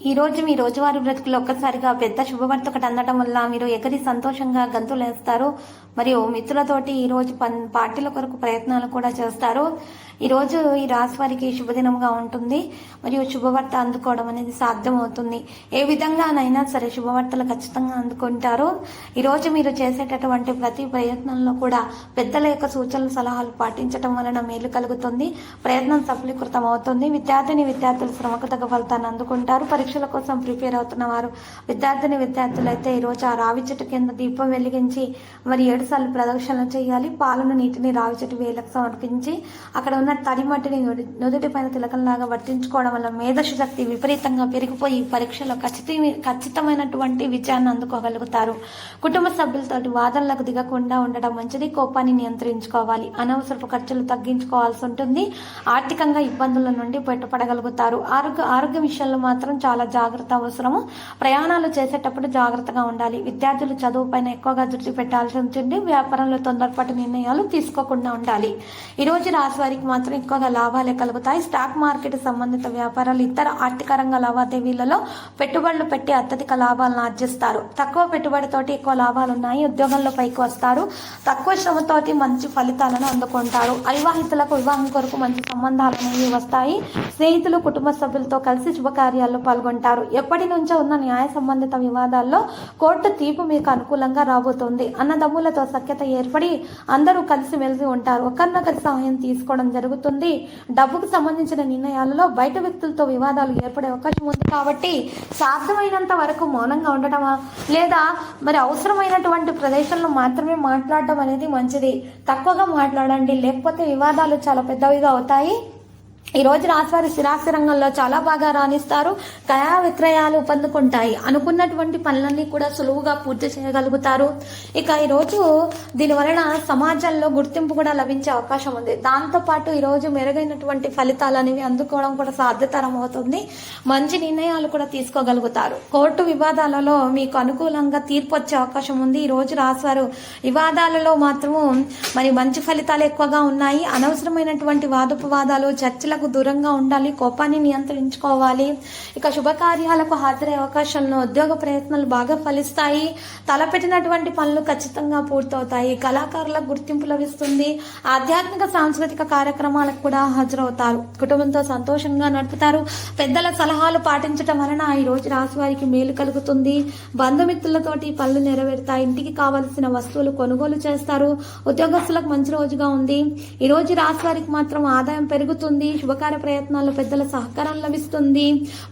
ఈ రోజు మీ రోజువారీ బ్రతుకులో ఒక్కసారిగా పెద్ద శుభవార్త ఒకటి అందడం వల్ల మీరు ఎగరి సంతోషంగా గంతులేస్తారు మరియు మిత్రులతోటి ఈ రోజు పన్ పార్టీల కొరకు ప్రయత్నాలు కూడా చేస్తారు. ఈరోజు ఈ రాశి వారికి శుభదినంగా ఉంటుంది. మరియు శుభవార్త అందుకోవడం అనేది సాధ్యమవుతుంది. ఏ విధంగానైనా సరే శుభవార్తలు ఖచ్చితంగా అందుకుంటారు. ఈరోజు మీరు చేసేటటువంటి ప్రతి ప్రయత్నంలో కూడా పెద్దల యొక్క సూచనలు సలహాలు పాటించడం వలన మేలు కలుగుతుంది. ప్రయత్నం సఫలీకృతం అవుతుంది విద్యార్థిని విద్యార్థులు శ్రమకు తగ్గ ఫలితాన్ని అందుకుంటారు. పరీక్షల కోసం ప్రిపేర్ అవుతున్న వారు విద్యార్థిని విద్యార్థులు అయితే ఈ రోజు ఆ రావి చెట్టు కింద దీపం వెలిగించి మరి ఏడు సార్లు ప్రదక్షిణలు చేయాలి. పాలను నీటిని రావి చెట్టు వేలకు సమర్పించి అక్కడ ఉన్న ఉన్న తడిమట్టిని నుదుటి పైన తిలకంలాగా వర్తించుకోవడం వల్ల మేధస్సు శక్తి విపరీతంగా పెరిగిపోయి పరీక్షలో ఖచ్చిత ఖచ్చితమైనటువంటి విజయాన్ని అందుకోగలుగుతారు. కుటుంబ సభ్యులతోటి వాదనలకు దిగకుండా ఉండడం మంచిది. కోపాన్ని నియంత్రించుకోవాలి. అనవసరపు ఖర్చులు తగ్గించుకోవాల్సి ఉంటుంది. ఆర్థికంగా ఇబ్బందుల నుండి బయటపడగలుగుతారు. ఆరోగ్య ఆరోగ్య విషయంలో మాత్రం చాలా జాగ్రత్త అవసరము. ప్రయాణాలు చేసేటప్పుడు జాగ్రత్తగా ఉండాలి. విద్యార్థులు చదువు పైన ఎక్కువగా దృష్టి పెట్టాల్సి ఉంటుంది. వ్యాపారంలో తొందరపాటు నిర్ణయాలు తీసుకోకుండా ఉండాలి. ఈ రోజు రాశి వారికి మాత్రం ఎక్కువగా లాభాలే కలుగుతాయి. స్టాక్ మార్కెట్ సంబంధిత వ్యాపారాలు ఇతర ఆర్థిక రంగ లావాదేవీలలో పెట్టుబడులు పెట్టి అత్యధిక లాభాలను ఆర్జిస్తారు. తక్కువ పెట్టుబడితోటి ఎక్కువ లాభాలు ఉన్నాయి ఉద్యోగంలో పైకి వస్తారు. తక్కువ శ్రమతోటి మంచి ఫలితాలను అందుకుంటారు. అవివాహితులకు వివాహం కొరకు మంచి సంబంధాలు అనేవి వస్తాయి. స్నేహితులు కుటుంబ సభ్యులతో కలిసి శుభకార్యాల్లో పాల్గొంటారు. ఎప్పటి నుంచో ఉన్న న్యాయ సంబంధిత వివాదాల్లో కోర్టు తీర్పు మీకు అనుకూలంగా రాబోతుంది. అన్నదమ్ములతో సఖ్యత ఏర్పడి అందరూ కలిసి మెలిసి ఉంటారు. ఒకరినొకరి సహాయం తీసుకోవడం జరుగుతుంది. డబ్బుకు సంబంధించిన నిర్ణయాలలో బయట వ్యక్తులతో వివాదాలు ఏర్పడే అవకాశం ఉంది కాబట్టి సాధ్యమైనంత వరకు మౌనంగా ఉండటమా? లేదా మరి అవసరమైనటువంటి ప్రదేశంలో మాత్రమే మాట్లాడటం అనేది మంచిది. తక్కువగా మాట్లాడండి. లేకపోతే వివాదాలు చాలా పెద్దవిగా అవుతాయి. ఈ రోజు రాశివారి స్థిరాస్తి రంగంలో చాలా బాగా రాణిస్తారు. కయా విక్రయాలు పొందుకుంటాయి. అనుకున్నటువంటి పనులన్నీ కూడా సులువుగా పూర్తి చేయగలుగుతారు. ఇక ఈరోజు దీనివలన దీని వలన సమాజంలో గుర్తింపు కూడా లభించే అవకాశం ఉంది. దాంతో పాటు మెరుగైనటువంటి ఫలితాలు అనేవి అందుకోవడం కూడా సాధ్యతరం అవుతుంది. మంచి నిర్ణయాలు కూడా తీసుకోగలుగుతారు. కోర్టు వివాదాలలో మీకు అనుకూలంగా తీర్పు వచ్చే అవకాశం ఉంది. ఈ రోజు రాశివారు వివాదాలలో మాత్రము మరి మంచి ఫలితాలు ఎక్కువగా ఉన్నాయి. అనవసరమైనటువంటి వాదోపవాదాలు చర్చలకు దూరంగా ఉండాలి కోపాన్ని నియంత్రించుకోవాలి. ఇక శుభకార్యాలకు హాజరయ్యే అవకాశాలను ఉద్యోగ ప్రయత్నాలు బాగా ఫలిస్తాయి. తలపెట్టినటువంటి పనులు ఖచ్చితంగా పూర్తవుతాయి. కళాకారులకు గుర్తింపు లభిస్తుంది. ఆధ్యాత్మిక సాంస్కృతిక కార్యక్రమాలకు కూడా హాజరవుతారు. కుటుంబంతో సంతోషంగా నడుపుతారు. పెద్దల సలహాలు పాటించడం వలన ఈ రోజు రాశి వారికి మేలు కలుగుతుంది. బంధుమిత్రులతోటి పనులు నెరవేరుతాయి. ఇంటికి కావలసిన వస్తువులు కొనుగోలు చేస్తారు. ఉద్యోగస్తులకు మంచి రోజుగా ఉంది. ఈ రోజు రాశి వారికి మాత్రం ఆదాయం పెరుగుతుంది. శుభకార్య ప్రయత్నాల్లో పెద్దల సహకారం లభిస్తుంది.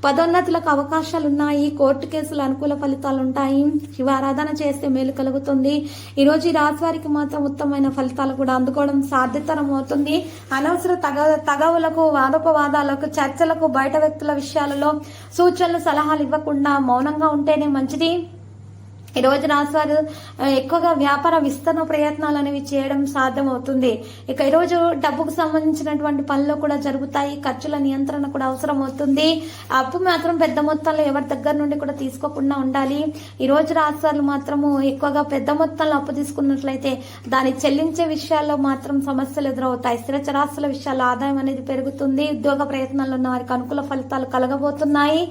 పదోన్నతులకు అవకాశాలు ఉన్నాయి కోర్టు కేసులు అనుకూల ఫలితాలు ఉంటాయి శివారాధన చేస్తే మేలు కలుగుతుంది. ఈ రోజు ఈ రాశి వారికి మాత్రం ఉత్తమమైన ఫలితాలు కూడా అందుకోవడం సాధ్యతరం అవుతుంది అనవసర తగ తగవులకు వాదోపవాదాలకు చర్చలకు బయట వ్యక్తుల విషయాలలో సూచనలు సలహాలు ఇవ్వకుండా మౌనంగా ఉంటేనే మంచిది. ఈ రోజు రాశివారు ఎక్కువగా వ్యాపార విస్తరణ ప్రయత్నాలు అనేవి చేయడం సాధ్యమవుతుంది. ఇక ఈ రోజు డబ్బుకు సంబంధించినటువంటి పనులు కూడా జరుగుతాయి ఖర్చుల నియంత్రణ కూడా అవసరం అవుతుంది అప్పు మాత్రం పెద్ద మొత్తంలో ఎవరి దగ్గర నుండి కూడా తీసుకోకుండా ఉండాలి. ఈ రోజు రాశివారు మాత్రము ఎక్కువగా పెద్ద మొత్తంలో అప్పు తీసుకున్నట్లయితే దాన్ని చెల్లించే విషయాల్లో మాత్రం సమస్యలు ఎదురవుతాయి. స్థిర చరాస్తుల విషయాల్లో ఆదాయం అనేది పెరుగుతుంది. ఉద్యోగ ప్రయత్నాల్లో ఉన్న వారికి అనుకూల ఫలితాలు కలగబోతున్నాయి.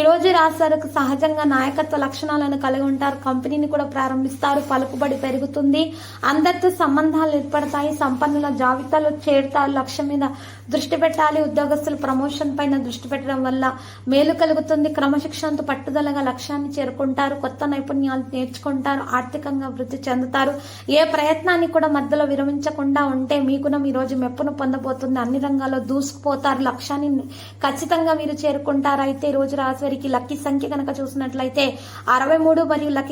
ఈ రోజు రాశివారికి సహజంగా నాయకత్వ లక్షణాలను కలిగి ఉంటారు. కంపెనీని కూడా ప్రారంభిస్తారు. పలుకుబడి పెరుగుతుంది. అందరితో సంబంధాలు ఏర్పడతాయి. సంపన్నుల జాబితాలో చేరుతారు. లక్ష్యం మీద దృష్టి పెట్టాలి. ఉద్యోగస్తులు ప్రమోషన్ పైన దృష్టి పెట్టడం వల్ల మేలు కలుగుతుంది. క్రమశిక్షణతో పట్టుదలగా లక్ష్యాన్ని చేరుకుంటారు. కొత్త నైపుణ్యాలు నేర్చుకుంటారు. ఆర్థికంగా వృద్ధి చెందుతారు. ఏ ప్రయత్నాన్ని కూడా మధ్యలో విరమించకుండా ఉంటే మీకున ఈ రోజు మెప్పును పొందబోతుంది. అన్ని రంగాల్లో దూసుకుపోతారు. లక్ష్యాన్ని ఖచ్చితంగా మీరు చేరుకుంటారు. అయితే ఈ రోజు రాశివారికి లక్కీ సంఖ్య కనుక చూసినట్లయితే అరవై మూడు మరియు లక్కీ